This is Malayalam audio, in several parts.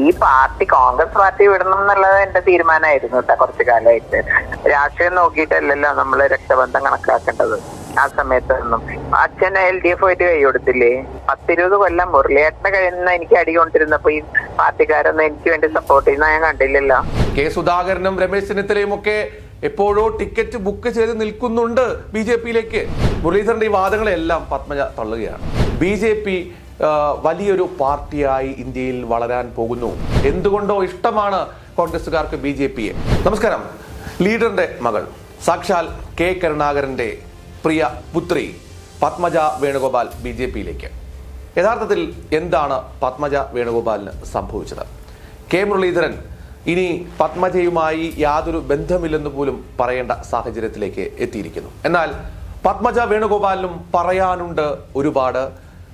ഈ പാർട്ടി കോൺഗ്രസ് പാർട്ടി വിടണം എന്നുള്ളത് എന്റെ തീരുമാനമായിരുന്നു കേട്ടോ കുറച്ചു കാലമായിട്ട്. രാഷ്ട്രീയം നോക്കിയിട്ടല്ലല്ലോ നമ്മൾ രക്തബന്ധം കണക്കാക്കേണ്ടത് ആ സമയത്തൊന്നും. അച്ഛൻ എൽ ഡി എഫ് ആയിട്ട് കൈ കൊടുത്തില്ലേ? പത്തിരുപത് കൊല്ലം മുരളിയേട്ടനെ കഴിയുന്ന എനിക്ക് അടി കൊണ്ടിരുന്നപ്പോ ഈ പാർട്ടിക്കാരൊന്നും എനിക്ക് വേണ്ടി സപ്പോർട്ട് ചെയ്യുന്ന ഞാൻ കണ്ടില്ലല്ലോ. കെ സുധാകരനും രമേശ് ചെന്നിത്തലയും ഒക്കെ എപ്പോഴോ ടിക്കറ്റ് ബുക്ക് ചെയ്ത് നിൽക്കുന്നുണ്ട് ബി ജെ പിയിലേക്ക്. മുരളീധരന്റെ ഈ വാദങ്ങളെല്ലാം പത്മജ തള്ളുകയാണ്. ബി ജെ പി വലിയൊരു പാർട്ടിയായി ഇന്ത്യയിൽ വളരാൻ പോകുന്നു. എന്തുകൊണ്ടോ ഇഷ്ടമാണ് കോൺഗ്രസുകാർക്ക് ബി ജെ പിയെ? നമസ്കാരം. ലീഡറിന്റെ മകൾ സാക്ഷാൽ കെ കരുണാകരന്റെ പ്രിയ പുത്രി പത്മജ വേണുഗോപാൽ ബി ജെ പിയിലേക്ക്. യഥാർത്ഥത്തിൽ എന്താണ് പത്മജ വേണുഗോപാലിന് സംഭവിച്ചത്? കെ മുരളീധരൻ ഇനി പത്മജയുമായി യാതൊരു ബന്ധമില്ലെന്ന് പോലും പറയേണ്ട സാഹചര്യത്തിലേക്ക് എത്തിയിരിക്കുന്നു. എന്നാൽ പത്മജ വേണുഗോപാലിനും പറയാനുണ്ട് ഒരുപാട്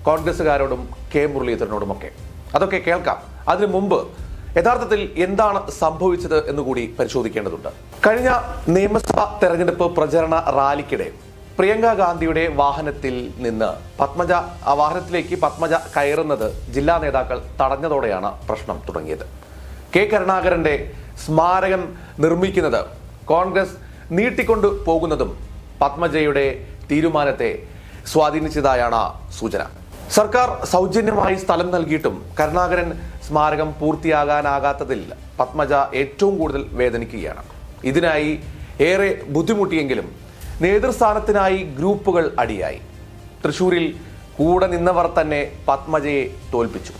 കോൺഗ്രസുകാരോടും കെ മുരളീധരനോടുമൊക്കെ. അതൊക്കെ കേൾക്കാം. അതിനു മുമ്പ് യഥാർത്ഥത്തിൽ എന്താണ് സംഭവിച്ചത് എന്നുകൂടി പരിശോധിക്കേണ്ടതുണ്ട്. കഴിഞ്ഞ നിയമസഭാ തെരഞ്ഞെടുപ്പ് പ്രചരണ റാലിക്കിടെ പ്രിയങ്ക ഗാന്ധിയുടെ വാഹനത്തിൽ നിന്ന് പത്മജ ആ വാഹനത്തിലേക്ക് പത്മജ കയറുന്നത് ജില്ലാ നേതാക്കൾ തടഞ്ഞതോടെയാണ് പ്രശ്നം തുടങ്ങിയത്. കെ കരുണാകരന്റെ സ്മാരകം നിർമ്മിക്കുന്നത് കോൺഗ്രസ് നീട്ടിക്കൊണ്ടു പോകുന്നതും പത്മജയുടെ തീരുമാനത്തെ സ്വാധീനിച്ചതായാണ് സൂചന. സർക്കാർ സൗജന്യമായി സ്ഥലം നൽകിയിട്ടും കരുണാകരൻ സ്മാരകം പൂർത്തിയാകാനാകാത്തതിൽ പത്മജ ഏറ്റവും കൂടുതൽ വേദനിക്കുകയാണ്. ഇതിനായി ഏറെ ബുദ്ധിമുട്ടിയെങ്കിലും നേതൃസ്ഥാനത്തിനായി ഗ്രൂപ്പുകൾ അടിയായി. തൃശൂരിൽ കൂടെ നിന്നവർ തന്നെ പത്മജയെ തോൽപ്പിച്ചു.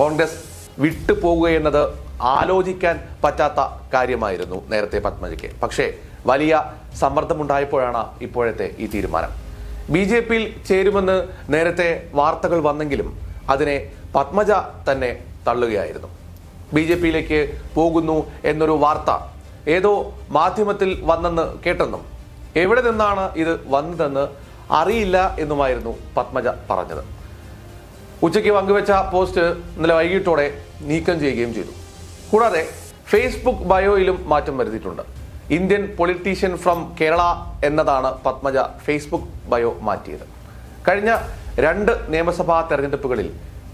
കോൺഗ്രസ് വിട്ടുപോകുകയെന്നത് ആലോചിക്കാൻ പറ്റാത്ത കാര്യമായിരുന്നു നേരത്തെ പത്മജയ്ക്ക്. പക്ഷേ വലിയ സമ്മർദ്ദമുണ്ടായപ്പോഴാണ് ഇപ്പോഴത്തെ ഈ തീരുമാനം. ബി ജെ പിയിൽ ചേരുമെന്ന് നേരത്തെ വാർത്തകൾ വന്നെങ്കിലും അതിനെ പത്മജ തന്നെ തള്ളുകയായിരുന്നു. ബി ജെ പിയിലേക്ക് പോകുന്നു എന്നൊരു വാർത്ത ഏതോ മാധ്യമത്തിൽ വന്നെന്ന് കേട്ടെന്നും എവിടെ നിന്നാണ് ഇത് വന്നതെന്ന് അറിയില്ല എന്നുമായിരുന്നു പത്മജ പറഞ്ഞത്. ഉച്ചയ്ക്ക് പങ്കുവച്ച പോസ്റ്റ് ഇന്നലെ വൈകിട്ടോടെ നീക്കം ചെയ്യുകയും ചെയ്തു. കൂടാതെ ഫേസ്ബുക്ക് ബയോയിലും മാറ്റം വരുത്തിയിട്ടുണ്ട്. ഇന്ത്യൻ പൊളിറ്റീഷ്യൻ ഫ്രം കേരള എന്നതാണ് പത്മജ ഫേസ്ബുക്ക് ബയോ മാറ്റിയത്. കഴിഞ്ഞ രണ്ട് നിയമസഭാ തെരഞ്ഞെടുപ്പുകളിൽ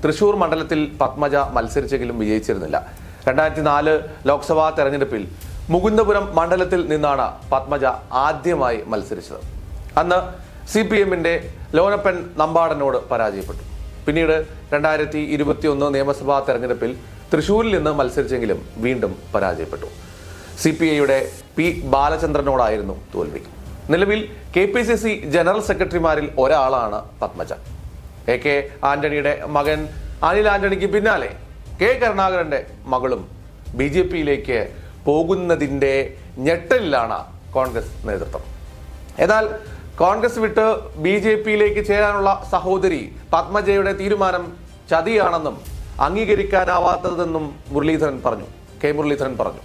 തൃശൂർ മണ്ഡലത്തിൽ പത്മജ മത്സരിച്ചെങ്കിലും വിജയിച്ചിരുന്നില്ല. രണ്ടായിരത്തി നാല് ലോക്സഭാ തെരഞ്ഞെടുപ്പിൽ മുകുന്ദപുരം മണ്ഡലത്തിൽ നിന്നാണ് പത്മജ ആദ്യമായി മത്സരിച്ചത്. അന്ന് സി പി എമ്മിന്റെ ലോനപ്പൻ നമ്പാടനോട് പരാജയപ്പെട്ടു. പിന്നീട് രണ്ടായിരത്തി ഇരുപത്തിയൊന്ന് നിയമസഭാ തെരഞ്ഞെടുപ്പിൽ തൃശൂരിൽ നിന്ന് മത്സരിച്ചെങ്കിലും വീണ്ടും പരാജയപ്പെട്ടു. സി പി ഐയുടെ പി ബാലചന്ദ്രനോടായിരുന്നു തോൽവി. നിലവിൽ K P C C general സെക്രട്ടറിമാരിൽ ഒരാളാണ് പത്മജ. എ കെ ആന്റണിയുടെ മകൻ അനിൽ ആന്റണിക്ക് പിന്നാലെ കെ കരുണാകരന്റെ മകളും ബി ജെ പിയിലേക്ക് പോകുന്നതിന്റെ ഞെട്ടലിലാണ് കോൺഗ്രസ് നേതൃത്വം. എന്നാൽ കോൺഗ്രസ് വിട്ട് ബി ജെ പിയിലേക്ക് ചേരാനുള്ള സഹോദരി പത്മജയുടെ തീരുമാനം ചതിയാണെന്നും അംഗീകരിക്കാനാവാത്തതെന്നും മുരളീധരൻ പറഞ്ഞു. കെ മുരളീധരൻ പറഞ്ഞു.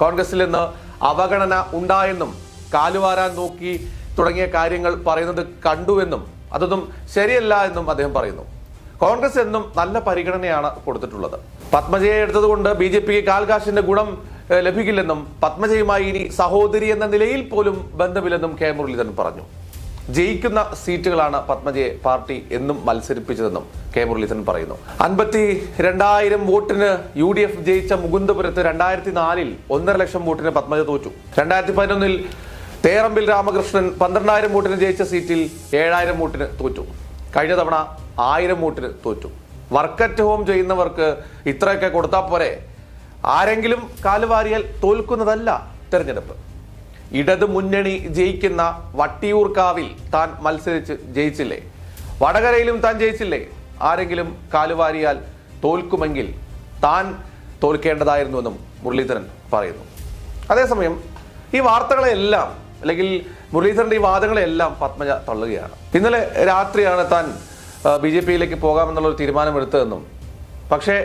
കോൺഗ്രസിൽ നിന്ന് അവഗണന ഉണ്ടായെന്നും കാലുവാരാൻ നോക്കി തുടങ്ങിയ കാര്യങ്ങൾ പറയുന്നത് കണ്ടുവെന്നും അതൊന്നും ശരിയല്ല എന്നും അദ്ദേഹം പറയുന്നു. കോൺഗ്രസ് എന്നും നല്ല പരിഗണനയാണ് കൊടുത്തിട്ടുള്ളത്. പത്മജയെ എടുത്തതുകൊണ്ട് ബി ജെ പിക്ക് കാൽകാശിന്റെ ഗുണം ലഭിക്കില്ലെന്നും പത്മജയുമായി ഇനി സഹോദരി എന്ന നിലയിൽ പോലും ബന്ധമില്ലെന്നും കെ മുരളീധരൻ പറഞ്ഞു. ജയിക്കുന്ന സീറ്റുകളാണ് പത്മജയെ പാർട്ടി എന്നും മത്സരിപ്പിച്ചതെന്നും കെ മുരളീധരൻ പറയുന്നു. അൻപത്തി രണ്ടായിരം വോട്ടിന് യു ഡി എഫ് ജയിച്ച മുകുന്ദപുരത്ത് രണ്ടായിരത്തി നാലിൽ ഒന്നര ലക്ഷം വോട്ടിന് പത്മജ തോറ്റു. രണ്ടായിരത്തി പതിനൊന്നിൽ തേറമ്പിൽ രാമകൃഷ്ണൻ പന്ത്രണ്ടായിരം വോട്ടിന് ജയിച്ച സീറ്റിൽ ഏഴായിരം വോട്ടിന് തോറ്റു. കഴിഞ്ഞ തവണ ആയിരം വോട്ടിന് തോറ്റു. വർക്ക് അറ്റ് ഹോം ചെയ്യുന്നവർക്ക് ഇത്രയൊക്കെ കൊടുത്താൽ പോരെ. ആരെങ്കിലും കാലുവാരിയാൽ തോൽക്കുന്നതല്ല തെരഞ്ഞെടുപ്പ്. ഇടത് മുന്നണി ജയിക്കുന്ന വട്ടിയൂർക്കാവിൽ താൻ മത്സരിച്ച് ജയിച്ചില്ലേ? വടകരയിലും താൻ ജയിച്ചില്ലേ? ആരെങ്കിലും കാലുവാരിയാൽ തോൽക്കുമെങ്കിൽ താൻ തോൽക്കേണ്ടതായിരുന്നുവെന്നും മുരളീധരൻ പറയുന്നു. അതേസമയം ഈ വാർത്തകളെല്ലാം അല്ലെങ്കിൽ മുരളീധരന്റെ ഈ വാദങ്ങളെല്ലാം പത്മജ തള്ളുകയാണ്. ഇന്നലെ രാത്രിയാണ് താൻ ബി ജെ പിയിലേക്ക് പോകാമെന്നുള്ള ഒരു തീരുമാനമെടുത്തതെന്നും പക്ഷേ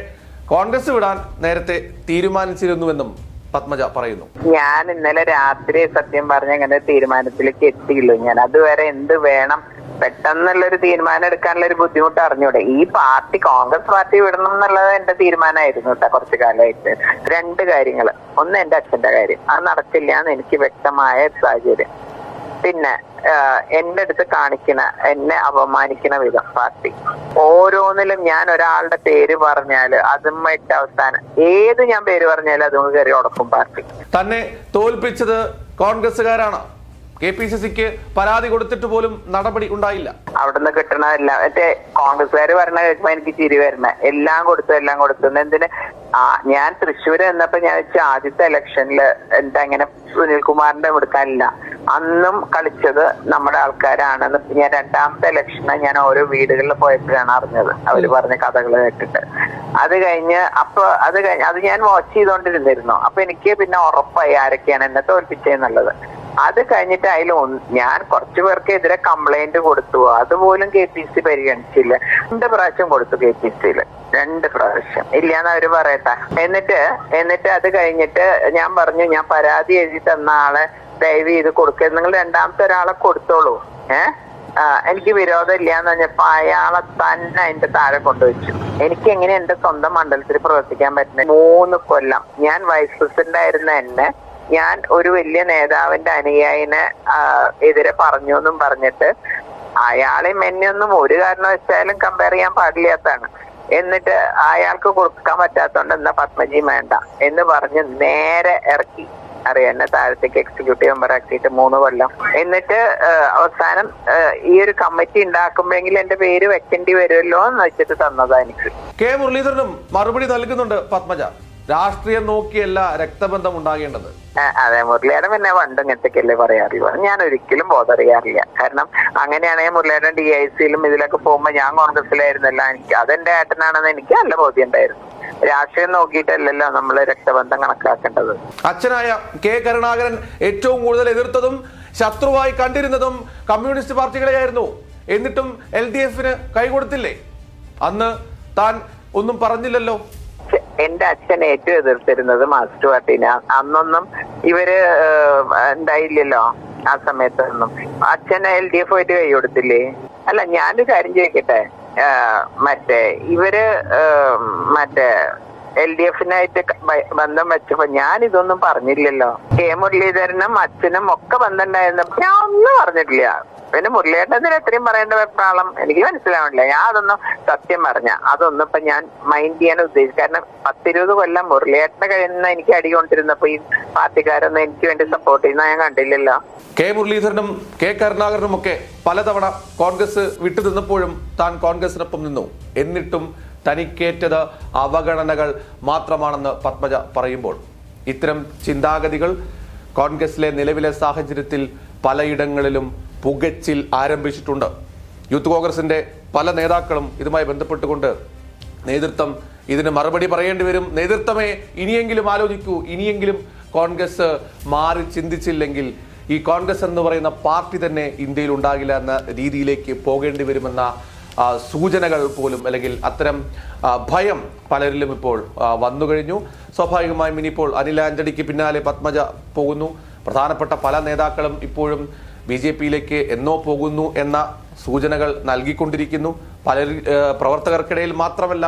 കോൺഗ്രസ് വിടാൻ നേരത്തെ തീരുമാനിച്ചിരുന്നുവെന്നും പത്മജ പറയുന്നു. ഞാൻ ഇന്നലെ രാത്രി സത്യം പറഞ്ഞ അങ്ങനെ തീരുമാനത്തിലേക്ക് എത്തിയില്ല. ഞാൻ അതുവരെ എന്ത് വേണം പെട്ടെന്നുള്ള ഒരു തീരുമാനം എടുക്കാനുള്ള ഒരു ബുദ്ധിമുട്ട് അറിഞ്ഞൂടെ? ഈ പാർട്ടി കോൺഗ്രസ് പാർട്ടി വിടണം എന്നുള്ളത് എന്റെ തീരുമാനമായിരുന്നു കേട്ടോ കുറച്ചു കാലമായിട്ട്. രണ്ട് കാര്യങ്ങൾ ഒന്ന് എന്റെ അച്ഛന്റെ കാര്യം. അത് നടക്കില്ല എന്ന് എനിക്ക് വ്യക്തമായ സാഹചര്യം. പിന്നെ എന്റെ അടുത്ത് കാണിക്കണ എന്നെ അപമാനിക്കണ വിധം പാർട്ടി. ഓരോന്നിലും ഞാൻ ഒരാളുടെ പേര് പറഞ്ഞാൽ അതുമായിട്ട് അവസാനം. ഏത് ഞാൻ പേര് പറഞ്ഞാലും അതും കയറി ഉടക്കും പാർട്ടി. തന്നെ തോൽപ്പിച്ചത് കോൺഗ്രസ്സുകാരാണ്. കെ പി സി സിക്ക് പരാതി കൊടുത്തിട്ട് പോലും നടപടി ഉണ്ടായില്ല. അവിടുന്ന് കിട്ടണതല്ല മറ്റേ കോൺഗ്രസ്സുകാർ പറഞ്ഞ കേൾക്കുമ്പോ എനിക്ക് ചിരി വരണ എല്ലാം കൊടുത്തു എല്ലാം കൊടുത്തു. എന്തിന്? ഞാൻ തൃശ്ശൂർ എന്നപ്പോ ഞാൻ വെച്ച ആദ്യത്തെ ഇലക്ഷനിൽ എന്താ ഇങ്ങനെ സുനിൽകുമാറിന്റെ കൊടുക്കാനില്ല അന്നും കളിച്ചത് നമ്മുടെ ആൾക്കാരാണ് ഞാൻ രണ്ടാമത്തെ ഇലക്ഷന് ഞാൻ ഓരോ വീടുകളിൽ പോയപ്പോഴാണ് അറിഞ്ഞത്. അവർ പറഞ്ഞ കഥകൾ കേട്ടിട്ട്. അത് കഴിഞ്ഞ് അപ്പൊ അത് കഴിഞ്ഞ് അത് ഞാൻ വാച്ച് ചെയ്തോണ്ടിരുന്നിരുന്നു. അപ്പൊ എനിക്ക് പിന്നെ ഉറപ്പായി ആരൊക്കെയാണ് എന്നെ തോൽപ്പിച്ചതെന്നുള്ളത് അത് കഴിഞ്ഞിട്ട് അതിൽ ഞാൻ കുറച്ചു പേർക്ക് എതിരെ കംപ്ലൈന്റ് കൊടുത്തു. അതുപോലും കെ പി സി പരിഗണിച്ചില്ല. രണ്ട് പ്രാവശ്യം കൊടുത്തു കെ പി സിയിൽ രണ്ട് പ്രാവശ്യം. ഇല്ലാന്ന് അവർ പറയട്ടെ. എന്നിട്ട് എന്നിട്ട് അത് കഴിഞ്ഞിട്ട് ഞാൻ പറഞ്ഞു ഞാൻ പരാതി എഴുതി തന്ന ആളെ ദയവ് ചെയ്ത് കൊടുക്കുക നിങ്ങൾ രണ്ടാമത്തെ ഒരാളെ കൊടുത്തോളൂ. ഏഹ് എനിക്ക് വിരോധം ഇല്ലാന്ന് പറഞ്ഞപ്പോ അയാളെ തന്നെ അതിന്റെ താഴെ കൊണ്ടുവച്ചു. എനിക്ക് എങ്ങനെ എന്റെ സ്വന്തം മണ്ഡലത്തിൽ പ്രവർത്തിക്കാൻ പറ്റുന്നത്? മൂന്ന് കൊല്ലം. ഞാൻ വൈസ് പ്രസിഡന്റ് ആയിരുന്ന എന്നെ ഞാൻ ഒരു വലിയ നേതാവിന്റെ അനുയായിനെ എതിരെ പറഞ്ഞു എന്നും പറഞ്ഞിട്ട് അയാളെ എന്നെയൊന്നും ഒരു കാരണവശാലും കമ്പയർ ചെയ്യാൻ പാടില്ലാത്തതാണ്. എന്നിട്ട് അയാൾക്ക് കൊടുക്കാൻ പറ്റാത്തോണ്ട് എന്നാ പത്മജി വേണ്ട എന്ന് പറഞ്ഞ് നേരെ ഇറക്കി. അറിയാം? എന്നെ താഴത്തേക്ക് എക്സിക്യൂട്ടീവ് മെമ്പർ ആക്കിയിട്ട് മൂന്ന് കൊല്ലം. എന്നിട്ട് അവസാനം ഈ ഒരു കമ്മിറ്റി ഉണ്ടാക്കുമ്പോഴെങ്കിലും എന്റെ പേര് വെക്കേണ്ടി വരുമല്ലോ എന്ന് വെച്ചിട്ട് തന്നതാ എനിക്ക്. കെ മുരളീധരനും മറുപടി നൽകുന്നുണ്ട് പത്മജ. രാഷ്ട്രീയം നോക്കിയല്ല രക്തബന്ധം ഉണ്ടാകേണ്ടത്. അതെ മുരളിയേടൻ പിന്നെ പണ്ട് ഇങ്ങനത്തെ പറയാറില്ല ഞാൻ ഒരിക്കലും ബോധറിയാറില്ല കാരണം അങ്ങനെയാണെങ്കിൽ മുരളിയേടൻ ഡി ഐ സിയിലും ഇതിലൊക്കെ പോകുമ്പോ ഞാൻ കോൺഗ്രസിലായിരുന്നല്ല എനിക്ക് അതെന്റെ ഏട്ടനാണെന്ന് എനിക്ക് നല്ല ബോധ്യം ഉണ്ടായിരുന്നു. രാഷ്ട്രീയം നോക്കിയിട്ടല്ലല്ലോ നമ്മൾ രക്തബന്ധം കണക്കാക്കേണ്ടത്. അച്ഛനായ കെ കരുണാകരൻ ഏറ്റവും കൂടുതൽ എതിർത്തതും ശത്രുവായി കണ്ടിരുന്നതും കമ്മ്യൂണിസ്റ്റ് പാർട്ടികളെയായിരുന്നു. എന്നിട്ടും എൽ ഡി എഫിന് കൈകൊടുത്തില്ലേ? അന്ന് താൻ ഒന്നും പറഞ്ഞില്ലല്ലോ. എന്റെ അച്ഛൻ ഏറ്റവും എതിർത്തിരുന്നത് മാസ്റ്റർ പാർട്ടിനെ. അന്നൊന്നും ഇവർ ഉണ്ടായില്ലല്ലോ ആ സമയത്തൊന്നും. അച്ഛൻ എൽ ഡി എഫ് ആയിട്ട് കൈ കൊടുത്തില്ലേ? അല്ല ഞാനൊരു കാര്യം ചോദിക്കട്ടെ? മറ്റേ ഇവർ മറ്റേ എൽ ഡി എഫിനായിട്ട് ബന്ധം വെച്ചപ്പോ ഞാൻ ഇതൊന്നും പറഞ്ഞില്ലല്ലോ. കെ മുരളീധരനും അച്ഛനും ഒക്കെ ബന്ധം ഞാൻ ഒന്നും പറഞ്ഞിട്ടില്ല. പിന്നെ മുരളിയേട്ടത്തിന് എത്രയും പറയേണ്ട വെപ്രാളം? എനിക്ക് മനസ്സിലാവണില്ല. ഞാൻ അതൊന്നും സത്യം പറഞ്ഞ അതൊന്നും ഇപ്പൊ ഞാൻ മൈൻഡ് ചെയ്യാൻ ഉദ്ദേശിച്ചു കാരണം പത്തിരുപത് കൊല്ലം മുരളിയേട്ടനെ കഴിയുന്ന എനിക്ക് അടി കൊണ്ടിരുന്നപ്പോ ഈ പാർട്ടിക്കാരൊന്നും എനിക്ക് വേണ്ടി സപ്പോർട്ട് ചെയ്യുന്ന ഞാൻ കണ്ടില്ലല്ലോ. കെ മുരളീധരനും കെ കരുണാകരനും ഒക്കെ പലതവണ കോൺഗ്രസ് വിട്ടു നിന്നപ്പോഴും താൻ കോൺഗ്രസിനൊപ്പം നിന്നു. എന്നിട്ടും തനിക്കേറ്റത് അവഗണനകൾ മാത്രമാണെന്ന് പത്മജ പറയുമ്പോൾ. ഇത്തരം ചിന്താഗതികൾ കോൺഗ്രസിലെ നിലവിലെ സാഹചര്യത്തിൽ പലയിടങ്ങളിലും പുകച്ചിൽ ആരംഭിച്ചിട്ടുണ്ട്. യൂത്ത് കോൺഗ്രസിന്റെ പല നേതാക്കളും ഇതുമായി ബന്ധപ്പെട്ടുകൊണ്ട് നേതൃത്വം ഇതിന് മറുപടി പറയേണ്ടി വരും. നേതൃത്വമേ ഇനിയെങ്കിലും ആലോചിക്കൂ. ഇനിയെങ്കിലും കോൺഗ്രസ് മാറി ചിന്തിച്ചില്ലെങ്കിൽ ഈ കോൺഗ്രസ് എന്ന് പറയുന്ന പാർട്ടി തന്നെ ഇന്ത്യയിൽ ഉണ്ടാകില്ല എന്ന രീതിയിലേക്ക് പോകേണ്ടി വരുമെന്ന സൂചനകൾ പോലും അല്ലെങ്കിൽ അത്തരം ഭയം പലരിലും ഇപ്പോൾ വന്നു കഴിഞ്ഞു. സ്വാഭാവികമായും ഇനിയിപ്പോൾ അനിൽ ആന്റണിക്ക് പിന്നാലെ പത്മജ പോകുന്നു. പ്രധാനപ്പെട്ട പല നേതാക്കളും ഇപ്പോഴും ബി ജെ പിയിലേക്ക് എന്നോ പോകുന്നു എന്ന സൂചനകൾ നൽകിക്കൊണ്ടിരിക്കുന്നു. പല പ്രവർത്തകർക്കിടയിൽ മാത്രമല്ല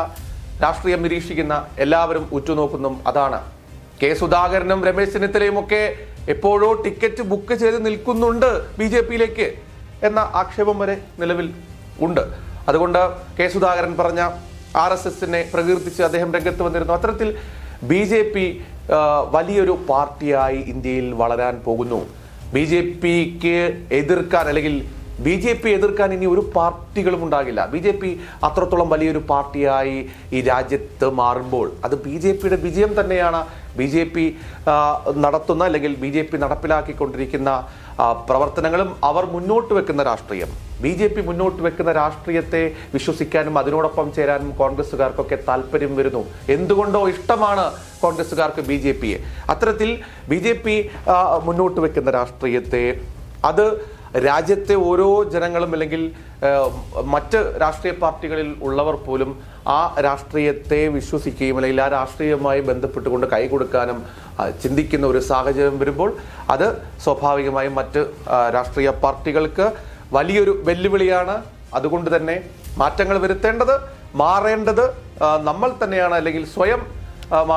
രാഷ്ട്രീയം നിരീക്ഷിക്കുന്ന എല്ലാവരും ഉറ്റുനോക്കുന്നു. അതാണ് കെ സുധാകരനും രമേശ് ചെന്നിത്തലയും ഒക്കെ എപ്പോഴോ ടിക്കറ്റ് ബുക്ക് ചെയ്ത് നിൽക്കുന്നുണ്ട് ബി ജെ പിയിലേക്ക് എന്ന ആക്ഷേപം വരെ നിലവിൽ ഉണ്ട്. അതുകൊണ്ട് കെ സുധാകരൻ പറഞ്ഞ ആർ എസ് എസിനെ പ്രകീർത്തിച്ച് അദ്ദേഹം രംഗത്ത് വന്നിരുന്നു. അത്തരത്തിൽ ബി ജെ പി വലിയൊരു പാർട്ടിയായി ഇന്ത്യയിൽ വളരാൻ പോകുന്നു. ബി ജെ പിക്ക് എതിർക്കാൻ അല്ലെങ്കിൽ ബി ജെ പി എതിർക്കാൻ ഇനി ഒരു പാർട്ടികളും ഉണ്ടാകില്ല. ബി ജെ പി അത്രത്തോളം വലിയൊരു പാർട്ടിയായി ഈ രാജ്യത്ത് മാറുമ്പോൾ അത് ബി ജെ പിയുടെ വിജയം തന്നെയാണ്. ബി ജെ പി നടത്തുന്ന അല്ലെങ്കിൽ ബി ജെ പി നടപ്പിലാക്കിക്കൊണ്ടിരിക്കുന്ന പ്രവർത്തനങ്ങളും അവർ മുന്നോട്ട് വെക്കുന്ന രാഷ്ട്രീയം. ബി ജെ പി മുന്നോട്ട് വെക്കുന്ന രാഷ്ട്രീയത്തെ വിശ്വസിക്കാനും അതിനോടൊപ്പം ചേരാനും കോൺഗ്രസ്സുകാർക്കൊക്കെ താല്പര്യം വരുന്നു. എന്തുകൊണ്ടോ ഇഷ്ടമാണ് കോൺഗ്രസ്സുകാർക്ക് ബി ജെ പിയെ. അത്തരത്തിൽ ബി ജെ പി മുന്നോട്ട് വെക്കുന്ന രാഷ്ട്രീയത്തെ അത് രാജ്യത്തെ ഓരോ ജനങ്ങളും അല്ലെങ്കിൽ മറ്റ് രാഷ്ട്രീയ പാർട്ടികളിൽ ഉള്ളവർ പോലും ആ രാഷ്ട്രീയത്തെ വിശ്വസിക്കുകയും അല്ലെങ്കിൽ ആ രാഷ്ട്രീയവുമായി ബന്ധപ്പെട്ടുകൊണ്ട് കൈ കൊടുക്കാനും ചിന്തിക്കുന്ന ഒരു സാഹചര്യം വരുമ്പോൾ അത് സ്വാഭാവികമായും മറ്റ് രാഷ്ട്രീയ പാർട്ടികൾക്ക് വലിയൊരു വെല്ലുവിളിയാണ്. അതുകൊണ്ട് തന്നെ മാറ്റങ്ങൾ വരുത്തേണ്ടത് മാറേണ്ടത് നമ്മൾ തന്നെയാണ് അല്ലെങ്കിൽ സ്വയം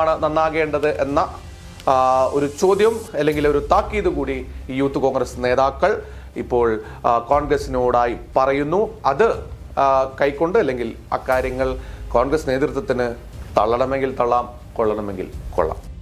ആണ് നന്നാകേണ്ടത് എന്ന ഒരു ചോദ്യം അല്ലെങ്കിൽ ഒരു താക്കീത് കൂടി യൂത്ത് കോൺഗ്രസ് നേതാക്കൾ ഇപ്പോൾ കോൺഗ്രസിനോടായി പറയുന്നു. അത് കൈക്കൊണ്ട് അല്ലെങ്കിൽ അക്കാര്യങ്ങൾ കോൺഗ്രസ് നേതൃത്വത്തിന് തള്ളണമെങ്കിൽ തള്ളാം കൊള്ളണമെങ്കിൽ കൊള്ളാം.